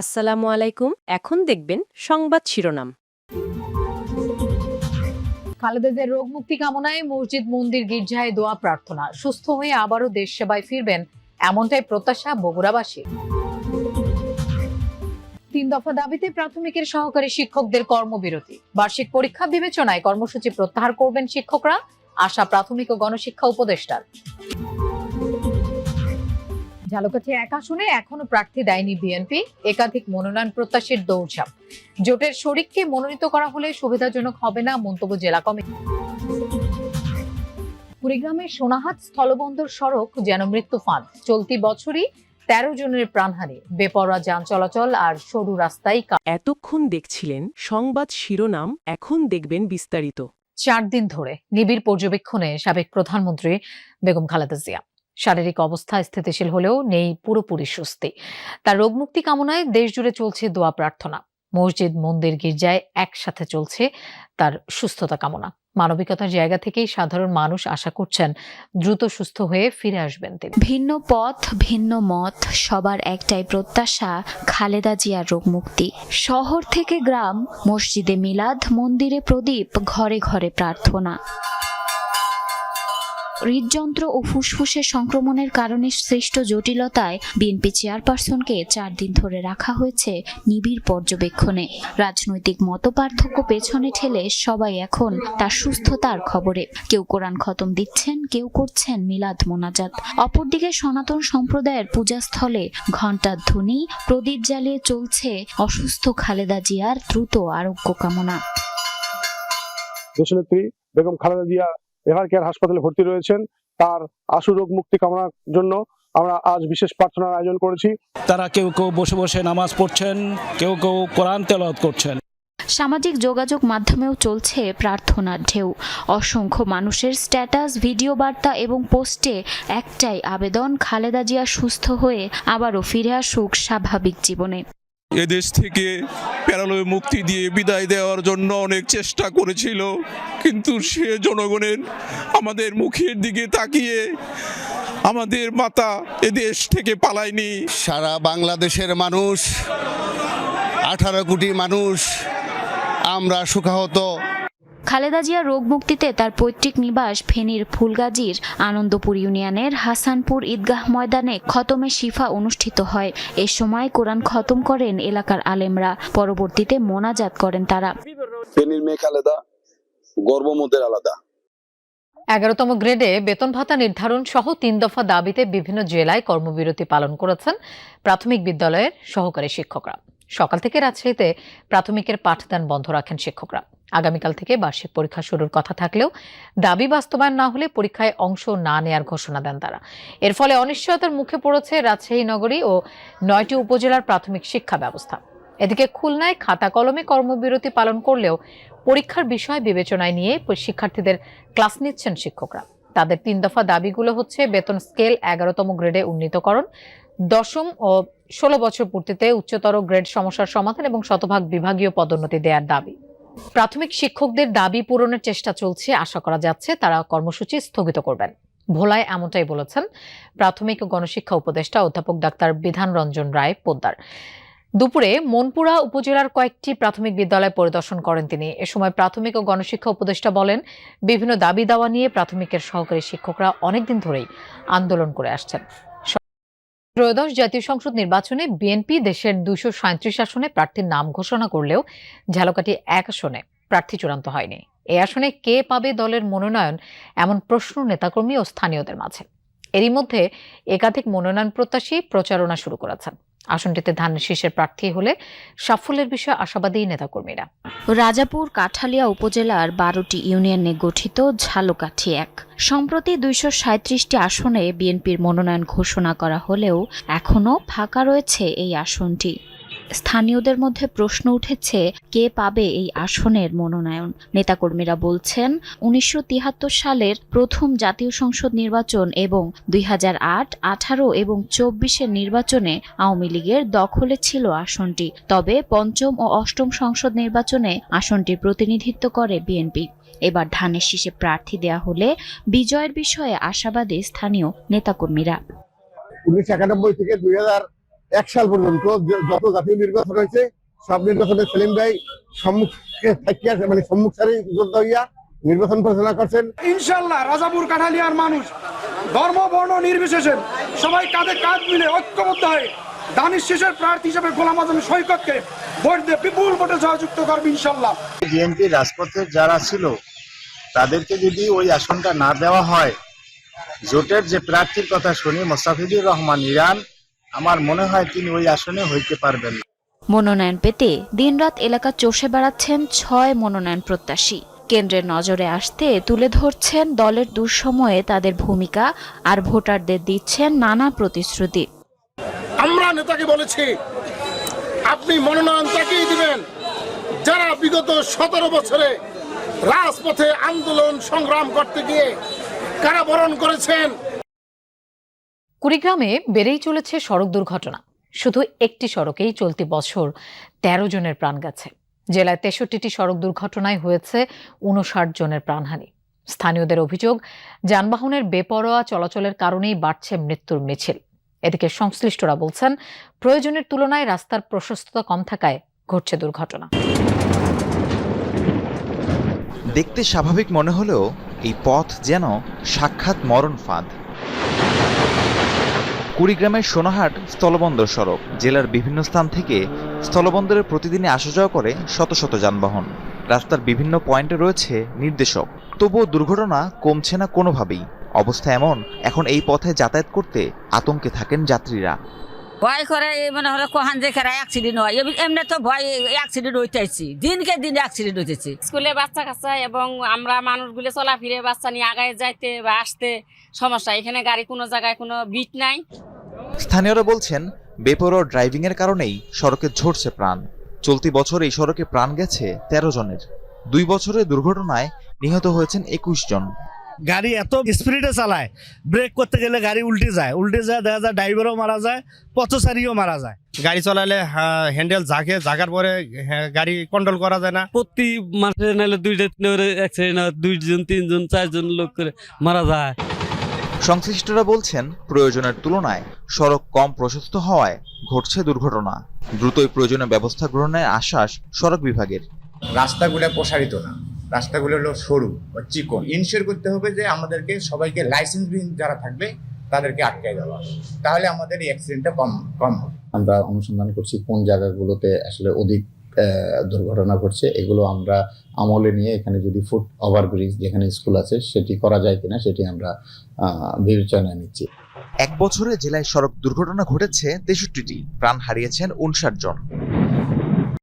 আসসালামু আলাইকুম। এখন দেখবেন সংবাদ শিরোনাম। খালেদা জিয়ার রোগ মুক্তি কামনায় মসজিদ, মন্দির, গির্জায় দোয়া প্রার্থনা। সুস্থ হয়ে আবারও দেশ সেবায় ফিরবেন এমনটাই প্রত্যাশা বগুড়াবাসী। তিন দফা দাবিতে প্রাথমিকের সহকারী শিক্ষকদের কর্মবিরতি। বার্ষিক পরীক্ষা বিবেচনায় কর্মসূচি প্রত্যাহার করবেন শিক্ষকরা, আশা প্রাথমিক ও গণশিক্ষা উপদেষ্টার। ঝালকাঠি এক আসনে এখনও প্রার্থী দেয়নি বিএনপি। একাধিক মনোনয়ন প্রত্যাশীর দৌড়ঝাঁপ। জোটের শরিককে মনোনীত করা হলে সুবিধাজনক হবে না মন্তব্য জেলা কমিটি। কুড়িগ্রামের সোনাহাট স্থলবন্দর সড়ক যেন মৃত্যু ফাঁদ। চলতি বছরই তেরো জনের প্রাণহানি বেপরোয়া যান চলাচল আর সরু রাস্তায় এতক্ষণ দেখছিলেন সংবাদ শিরোনাম এখন দেখবেন বিস্তারিত। চার দিন ধরে নিবিড় পর্যবেক্ষণে সাবেক প্রধানমন্ত্রী বেগম খালেদা জিয়া। শারীরিক অবস্থা স্থিতিশীল হলেও নেই পুরোপুরি সুস্থি তার রোগমুক্তি কামনায় দেশ জুড়ে চলছে দোয়া প্রার্থনা। মসজিদ, মন্দির, গির্জায় একসাথে চলছে তার সুস্থতা কামনা। মানবিকতার জায়গা থেকেই সাধারণ মানুষ আশা করছেন দ্রুত সুস্থ হয়ে ফিরে আসবেন তিনি। ভিন্ন পথ, ভিন্ন মত, সবার একটাই প্রত্যাশা খালেদা জিয়ার রোগ মুক্তি শহর থেকে গ্রাম, মসজিদে মিলাদ, মন্দিরে প্রদীপ, ঘরে ঘরে প্রার্থনা। হৃদযন্ত্র ও ফুসফুসের সংক্রমণের কারণে সৃষ্ট জটিলতায় বিএনপি চেয়ারপারসনকে চার দিন ধরে রাখা হয়েছে নিবিড় পর্যবেক্ষণে। রাজনৈতিক মতপার্থক্য পেছনে ঠেলে সবাই এখন তার সুস্থতার খবরে। কেউ কোরআন খতম দিচ্ছেন, কেউ করছেন মিলাদ মোনাজাত। অপরদিকে সনাতন সম্প্রদায়ের পূজাস্থলে ঘণ্টার ধ্বনি, প্রদীপ জ্বালিয়ে চলছে অসুস্থ খালেদা জিয়ার দ্রুত আরোগ্য কামনা। বেগম খালেদা জিয়া এভার কেয়ার হাসপাতালে ভর্তি রয়েছেন। তার আশু রোগ মুক্তি কামনার জন্য আমরা আজ বিশেষ প্রার্থনার আয়োজন করেছি। তারা কেউ কেউ বসে বসে নামাজ পড়ছেন কেউ কেউ কোরআন তেলাওয়াত করছেন। সামাজিক যোগাযোগ মাধ্যমেও চলছে প্রার্থনার ঢেউ। অসংখ্য মানুষের স্ট্যাটাস ভিডিও বার্তা এবং পোস্টে একটাই আবেদন খালেদা জিয়া সুস্থ হয়ে আবারও ফিরে আসুক স্বাভাবিক জীবনে। এদেশ থেকে প্যারালয়ে মুক্তি দিয়ে বিদায় দেওয়ার জন্য অনেক চেষ্টা করেছিল, কিন্তু সে জনগণের আমাদের মুখের দিকে তাকিয়ে আমাদের মাতা এদেশ থেকে পালায়নি। সারা বাংলাদেশের মানুষ, আঠারো কোটি মানুষ আমরা সুখাহত। খালেদা জিয়া রোগ মুক্তিতে তার পৈতৃক নিবাস ফেনীর ফুলগাজীর আনন্দপুর ইউনিয়নের হাসানপুর ঈদগাহ ময়দানে খতমে শিফা অনুষ্ঠিত হয়। এ সময় কোরআন খতম করেন এলাকার আলেমরা। পরবর্তীতে মোনাজাত করেন তারা। ফেনীর মেয়ে খালেদা আলাদা। এগারোতম গ্রেডে বেতন ভাতা নির্ধারণ সহ তিন দফা দাবিতে বিভিন্ন জেলায় কর্মবিরতি পালন করেছেন প্রাথমিক বিদ্যালয়ের সহকারী শিক্ষকরা। সকাল থেকে রাজশাহীতে প্রাথমিকের পাঠদান বন্ধ রাখেন শিক্ষকরা। আগামীকাল থেকে বার্ষিক পরীক্ষা শুরুর কথা থাকলেও দাবি বাস্তবায়ন না হলে পরীক্ষায় অংশ না নেয়ার ঘোষণা দেন তারা। এর ফলে অনিশ্চয়তার মুখে পড়েছে রাজশাহী নগরী ও নয়টি উপজেলার প্রাথমিক শিক্ষা ব্যবস্থা। এদিকে খুলনায় খাতা কলমে কর্মবিরতি পালন করলেও পরীক্ষার বিষয় বিবেচনায় নিয়ে শিক্ষার্থীদের ক্লাস নিচ্ছেন শিক্ষকরা। তাদের তিন দফা দাবিগুলো হচ্ছে বেতন স্কেল এগারোতম গ্রেডে উন্নীতকরণ, দশম ও ষোলো বছর পূর্তিতে উচ্চতর গ্রেড সমস্যার সমাধান এবং শতভাগ বিভাগীয় পদোন্নতি দেওয়ার দাবি। প্রাথমিক শিক্ষকদের দাবি পূরণের চেষ্টা চলছে, আশা করা যাচ্ছে তারা কর্মসূচি স্থগিত করবেন। ভোলায় এমনটাই বলেছেন প্রাথমিক ও গণশিক্ষা উপদেষ্টা অধ্যাপক ডাক্তার বিধান রঞ্জন রায় পোদ্দার। দুপুরে মনপুরা উপজেলার কয়েকটি প্রাথমিক বিদ্যালয় পরিদর্শন করেন তিনি। এ সময় প্রাথমিক ও গণশিক্ষা উপদেষ্টা বলেন, বিভিন্ন দাবি দাওয়া নিয়ে প্রাথমিকের সহকারী শিক্ষকরা অনেকদিন ধরেই আন্দোলন করে আসছেন। ত্রয়োদশ জাতীয় সংসদ নির্বাচনে বিএনপি দেশের দুশো সাঁত্রিশ আসনে প্রার্থীর নাম ঘোষণা করলেও ঝালকাঠি এক আসনে প্রার্থী চূড়ান্ত হয়নি। এ আসনে কে পাবে দলের মনোনয়ন এমন প্রশ্ন নেতাকর্মী ও স্থানীয়দের মাঝে। এরই মধ্যে একাধিক মনোনয়ন প্রত্যাশী প্রচারণা শুরু করেছেন। আসনটিতে ধানের শীষের প্রার্থী হলে সাফল্যের বিষয়ে আশাবাদী নেতাকর্মীরা। রাজাপুর কাঠালিয়া উপজেলার বারোটি ইউনিয়নে গঠিত ঝালকাঠি এক। সম্প্রতি দুইশো সাঁত্রিশটি আসনে বিএনপির মনোনয়ন ঘোষণা করা হলেও এখনও ফাঁকা রয়েছে এই আসনটি। স্থানীয়দের মধ্যে প্রশ্ন উঠেছে, কে পাবে এই আসনের মনোনয়ন? নেতাকর্মীরা বলছেন, উনিশশো তিয়াত্তর সালের প্রথম জাতীয় সংসদ নির্বাচন এবং দুই হাজার আট, আঠারো এবং চব্বিশের নির্বাচনে আওয়ামী লীগের দখলে ছিল আসনটি। তবে পঞ্চম ও অষ্টম সংসদ নির্বাচনে আসনটির প্রতিনিধিত্ব করে বিএনপি। এবার ধানের শীষে প্রার্থী দেয়া হলে বিজয়ের বিষয়ে আশাবাদী স্থানীয় নেতাকর্মীরা। উনিশশো একানব্বই থেকে দুই হাজার এক সাল পর্যন্ত যত জাতীয় নির্বাচন হয়েছে সব নির্বাচনে সেলিম ভাই সম্মুখে থাকিয়া মানে সম্মুখ সারি যোদ্ধা হইয়া নির্বাচন পরিচালনা করছেন। ইনশাল্লাহ রাজাপুর কাঠালিয়ার মানুষ ধর্ম বর্ণ নির্বিশেষে সবাই কাঁধে কাঁধ মিলে ঐক্যবদ্ধ হয়ে দানিশ শেষের প্রার্থী হিসেবে গোলাম আজম সৈকতকে ভোট দিয়ে বিপুল ভোটে জয়যুক্ত করবে ইনশাল্লাহ। বিএনপি রাজপথে যারা ছিল তাদেরকে যদি ওই আসনটা না দেওয়া হয় জোটের যে প্রার্থীর কথা শুনি মোস্তাফিজুর রহমান ইরান আমার মনে হয় তিনি ওই আসনে হইতে পারবেন। মনোনয়ন পেতে দিনরাত এলাকা চষে বেড়াচ্ছেন ছয় মনোনয়ন প্রত্যাশী। কেন্দ্রের নজরে আসতে তুলে ধরছেন দলের দুঃসময়ে তাদের ভূমিকা আর ভোটারদের দিচ্ছেন নানা প্রতিশ্রুতি। আমরা নেতাকে বলেছি আপনি মনোনয়ন তাকেই দিবেন। যারা বিগত সতেরো বছরে রাজপথে আন্দোলন সংগ্রাম করতে গিয়ে কারাবরণ করেছেন কুড়িগ্রামে বেড়েই চলেছে সড়ক দুর্ঘটনা। শুধু একটি সড়কেই চলতি বছর তেরো জনের প্রাণ গেছে। জেলায় তেষট্টিটি সড়ক দুর্ঘটনায় হয়েছে উনষাট জনের প্রাণহানি। স্থানীয়দের অভিযোগ, যানবাহনের বেপরোয়া চলাচলের কারণেই বাড়ছে মৃত্যুর মিছিল। এদিকে সংশ্লিষ্টরা বলছেন, প্রয়োজনের তুলনায় রাস্তার প্রশস্ততা কম থাকায় ঘটছে দুর্ঘটনা। দেখতে স্বাভাবিক মনে হলেও এই পথ যেন সাক্ষাৎ মরণ ফাঁদ। কুড়িগ্রামের সোনাহাট স্থলবন্দর সড়ক জেলার বিভিন্ন স্থান থেকে স্থলবন্দরে প্রতিদিনে আসা যাওয়া করে শত শত যানবাহন। রাস্তার বিভিন্ন পয়েন্টে রয়েছে নির্দেশক। তবুও দুর্ঘটনা কমছে না কোনোভাবেই। অবস্থা এমন এখন এই পথে যাতায়াত করতে আতঙ্কে থাকেন যাত্রীরা। ভয় করে মনে হলো কোহান যে খেরা অ্যাক্সিডেন্ট হয়। এমনি- এমনি তো ভয় অ্যাক্সিডেন্ট হইতেছি। দিনকে দিন অ্যাক্সিডেন্ট হইতেছে। স্কুলে বাচ্চা কাচ্চা এবং আমরা মানুষগুলো চলাফিরে বাচ্চা নিয়ে আগায় যাইতে বা আসতে সমস্যা। এখানে গাড়ি কোনো জায়গায় কোনো বিট নাই। স্থানীয়রা বলছেন বেপরোয়া ড্রাইভিং এর কারণেই সড়কে ঝরছে প্রাণ। চলতি বছর এই সড়কে প্রাণ গেছে তেরো জনের। দুই বছরের দুর্ঘটনায় নিহত হয়েছেন একুশ জন। গাড়ি এত স্পিডে চালায় ব্রেক করতে গেলে গাড়ি উল্টে যায়। উল্টে যায় দেখা যায় ড্রাইভারও মারা যায় পথচারীও মারা যায়। গাড়ি চালালে হ্যান্ডেল ঝাঁকে ঝাঁকার পরে হ্যাঁ, গাড়ি কন্ট্রোল করা যায় না। প্রতি মাসে নাহলে দুইটা তিনটা অ্যাক্সিডেন্ট হয় দুইজন তিনজন চারজন লোক করে মারা যায়। সংশ্লিষ্টরা বলছেন প্রয়োজনের তুলনায় সড়ক কম প্রশস্ত হওয়ায় ঘটছে দুর্ঘটনা। দ্রুতই প্রয়োজনীয় ব্যবস্থা গ্রহণের আশ্বাস সড়ক বিভাগের। রাস্তাগুলো প্রসারিত না। রাস্তাগুলো হলো সরু বা চিকন। ইনশিওর করতে হবে যে আমাদেরকে সবাইকে লাইসেন্সবিহীন যারা থাকবে তাদেরকে আটকায় দেওয়া তাহলে আমাদের এই অ্যাক্সিডেন্টটা কম কম হবে। আমরা অনুসন্ধান করছি কোন জায়গাগুলোতে আসলে অধিক দুর্ঘটনা ঘটছে, এগুলো আমরা আমলে নিয়ে এখানে যদি ফুট ওভারব্রিজ যেখানে স্কুল আছে, সেটি করা যায় কিনা সেটি আমরা বিবেচনায় নিচ্ছি। এক বছরে জেলায় সড়ক দুর্ঘটনা ঘটেছে তেষট্টিটি, প্রাণ হারিয়েছেন উনষাট জন।